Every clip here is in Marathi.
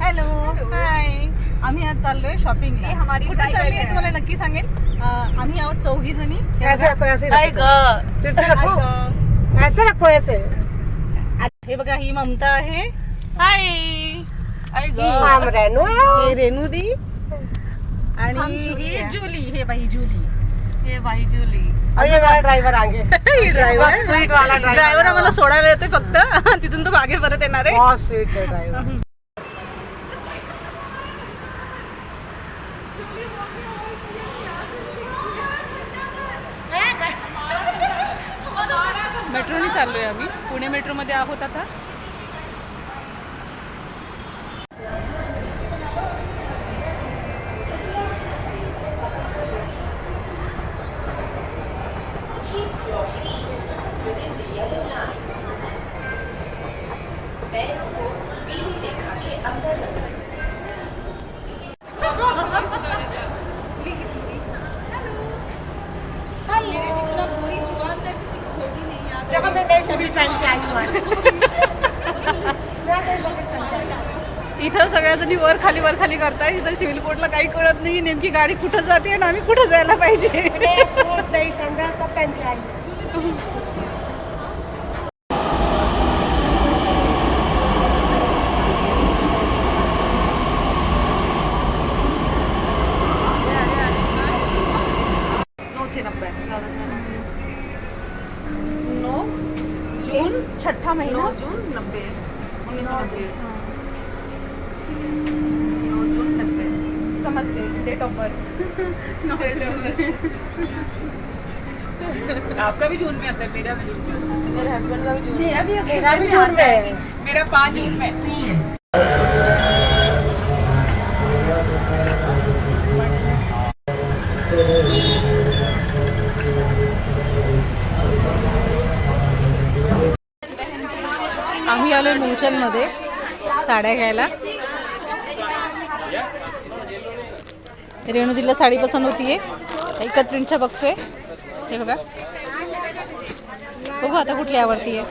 हॅलो हाय आम्ही आज चाललोय शॉपिंगला ही हमारी कुठे driver चालली आहे. है. तुम्हाला नक्की सांगेन. अं, आम्ही आहोत चौघी जणी ऐसे रखो ऐसे काय रखो. ऐसे रखो ऐसे. हे बघा ही ममता आहे. हाय हम रेनू हे. रेणुदी आणि ही. जुली. हे बाई जुली. हे भाई जुली. और ये मेरा ड्राइवर आगे. ड्रायव्हर स्वीट वाला driver. ड्रायव्हर आम्हाला सोडायला येतोय फक्त. तिथून तो मागे परत येणार आहे. बहुत स्वीट है ड्राइवर मेट्रोने चाललो आहे आम्ही. पुणे मेट्रोमध्ये आहोत आता. देखो मैं नई सभी पहन के आई हूँ आज मैं नई सभी पहन के आई हूँ। इथं सगळ्या जणी वर खाली वर खाली करताय इथं सिव्हिल कोर्टला काही कळत नाही नेमकी गाडी कुठं जाते आणि आम्ही कुठं जायला पाहिजे नए सूट नई सैंडल सब पहन के आई हूँ। नऊशे जून छठा महीना। नौ जून नब्बे उन्नीस सौ नब्बे। नौ जून नब्बे। समझ गई डेट ऑफ़ बर्थ आपका भी जून में आता है मेरा भी जून में मेरे हस्बैंड का भी जून मेरा भी मेरा भी जून में मेरा पाँच जून में। आम्ही आलोय मुलचंदमध्ये साड्या घ्यायला. रेणुदीला साडी पसंत होतीये. एकच बघतोय. हे बघा. बघू आता कुठली आवडतीये.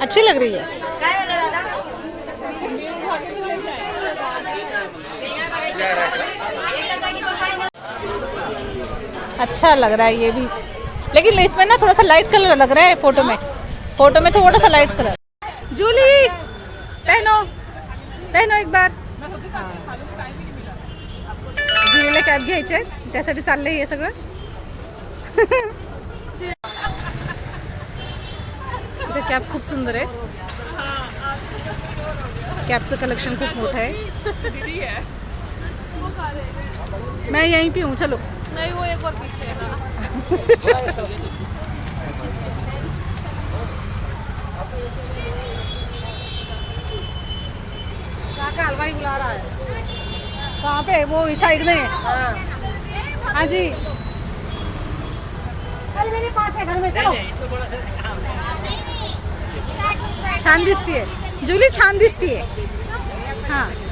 अच्छी लग रही है. अच्छा लग रहा है ये भी। लेकिन इसमें ना थोड़ा सा लाइट कलर लग रहा है फ़ोटो में। फ़ोटो में थोड़ा सा लाइट कलर जूली पहनो। पहनो एक बार। जुलीला कॅब घ्यायचे त्यासाठी चाललंय हे सगळं. इथे कॅब खूप सुंदर आहे. कॅबचं कलेक्शन खूप मोठं आहे. मैं यहीं पे हूँ चलो। नहीं वो एक और पीछे है ना। काका हलवाई बुला रहा है। कहाँ पे? वो इस साइड में। हाँ। हाँ जी। कल मेरे पास है घर में चलो। छान दिसतीये जुली छान दिसतीये हाँ। आप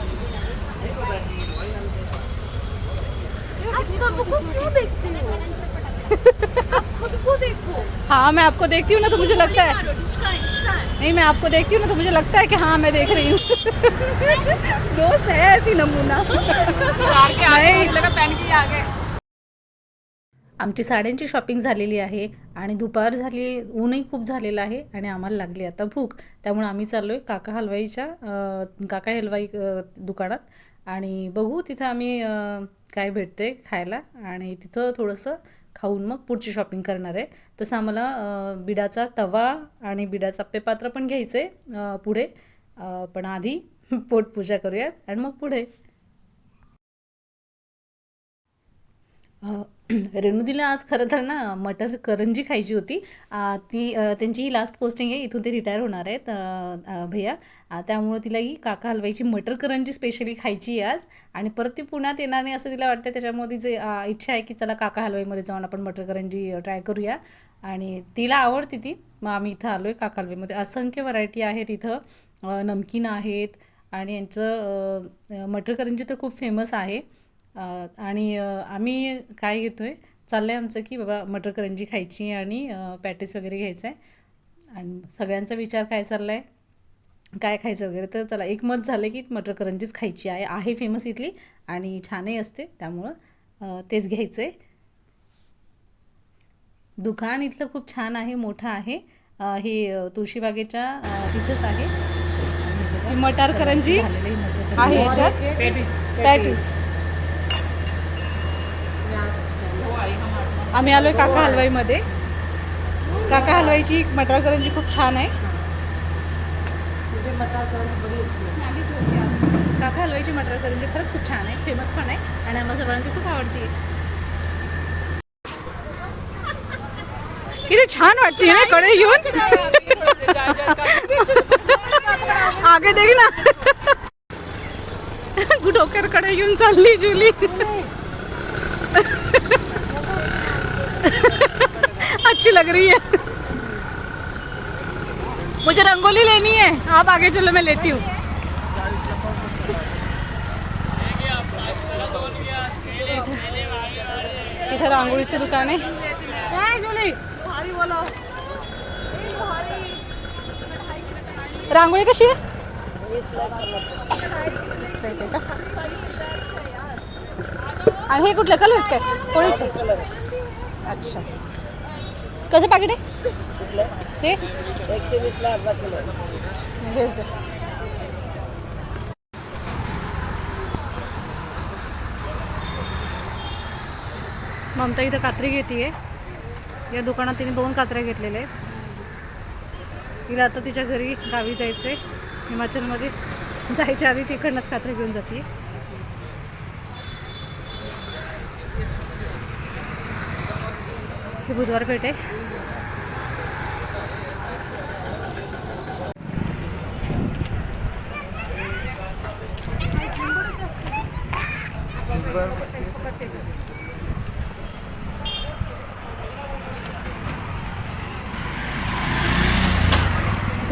सबको क्यों देखते हो? खुद को देखो। हाँ मैं आपको देखती हूँ ना तो मुझे लगता है। नहीं मैं आपको देखती हूँ ना तो मुझे लगता है कि हाँ मैं देख रही हूँ। दोस्त है ऐसी नमूना। आमची साड्यांची शॉपिंग झालेली आहे आणि दुपार झाली ऊनही खूप झालेलं आहे आणि आम्हाला लागली आता भूक. त्यामुळे आम्ही चाललो आहे काका हलवाईच्या काका हलवाई दुकानात. आणि बघू तिथं आम्ही काय भेटते खायला आणि तिथं थोडंसं खाऊन मग पुढची शॉपिंग करणार आहे. तसं आम्हाला बिडाचा तवा आणि बिडाचा अप्पेपात्र पण घ्यायचं आहे पुढे. पण आधी पोटपूजा करूयात आणि मग पुढे. रेणुदीला आज खरं तर ना मटर करंजी खायची होती. ती त्यांची ही लास्ट पोस्टिंग आहे इथून ते रिटायर होणार आहेत भैया. त्यामुळं तिला ही काका हलवाईची मटर करंजी स्पेशली खायची आहे आज. आणि परत ती पुण्यात येणार नाही असं तिला वाटतं त्याच्यामुळे तिचे इच्छा आहे की चला काका हलवाईमध्ये जाऊन आपण मटर करंजी ट्राय करूया. आणि तिला आवडते ती. मग आम्ही इथं आलो आहे काका हलवाईमध्ये. असंख्य व्हरायटी आहेत इथं. नमकीन आहेत. आणि यांचं मटर करंजी तर खूप फेमस आहे. आणि आम्ही काय घेतो आहे चाललं आहे आमचं की बाबा मटर करंजी खायची आणि पॅटीस वगैरे घ्यायचं आहे आणि सगळ्यांचा विचार काय चालला आहे काय खायचं वगैरे? तर चला एक मत झालं की मटर करंजीच खायची आहे आहे फेमस इथली आणि छानही असते. त्यामुळं तेच घ्यायचं आहे दुकान इथलं खूप छान आहे मोठं आहे. हे तुळशीबागेच्या तिथेच आहे. ही मटार करंजी आहे. याच्यात. पॅटीस. आम्ही आलोय काका हलवाईमध्ये. काका हलवाईची मटार करंजी खूप छान आहे. काका हलवाईची मटर करंजी खरंच खूप छान आहे फेमस पण आहे आणि आम्हाला सगळ्यांची खूप आवडते किती छान वाटते ना कडे घेऊन आगे देख ना. डोक्याकडे कडे घेऊन चालली जुली. अच्छी लग रही है। मुझे रंगोली लेनी है। आप आगे चलो, मैं लेती हूँ। इधर रांगोळीचं दुकान आहे काय जुली रांगोळी कशी आहे? आणि हे कुठले? कलर काय? अच्छा. कसं पाकिट आहे? ते हेच दे. ममता इथं कात्री घेते या दुकानात तिने दोन कात्र्या घेतलेल्या आहेत. तिला आता तिच्या घरी गावी जायचं आहे हिमाचलमध्ये जायच्या आधी तिकडनंच कात्री घेऊन जाते हे बुधवार पेठ आहे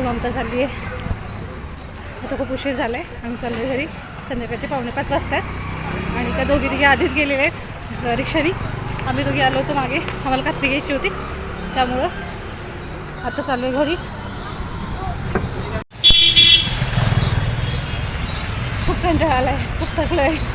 ममता चालली आहे. आता खूप उशीर झाला आहे आम्ही चाललो आहे घरी. संध्याकाळचे पावणे पाच वाजतात. आणि त्या दोघी तिघे आधीच गेलेले आहेत. रिक्षानी. आम्ही दोघी आलो होतो मागे. आम्हाला कात्री घ्यायची होती. त्यामुळं आता चाललो आहे घरी. खूप कंटाळा आला आहे खूप थकलं आहे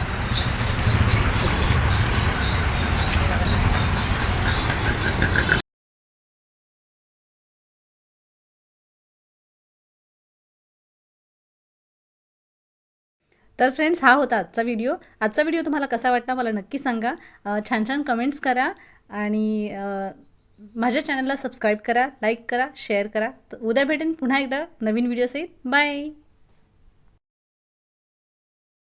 तर फ्रेंड्स हा होता आजचा व्हिडिओ आजचा व्हिडिओ तुम्हाला कसा वाटला मला नक्की सांगा. छान छान कमेंट्स करा आणि माझ्या चॅनलला सबस्क्राईब करा लाईक करा शेअर करा. तर उद्या भेटेन पुन्हा एकदा नवीन व्हिडिओसहित बाय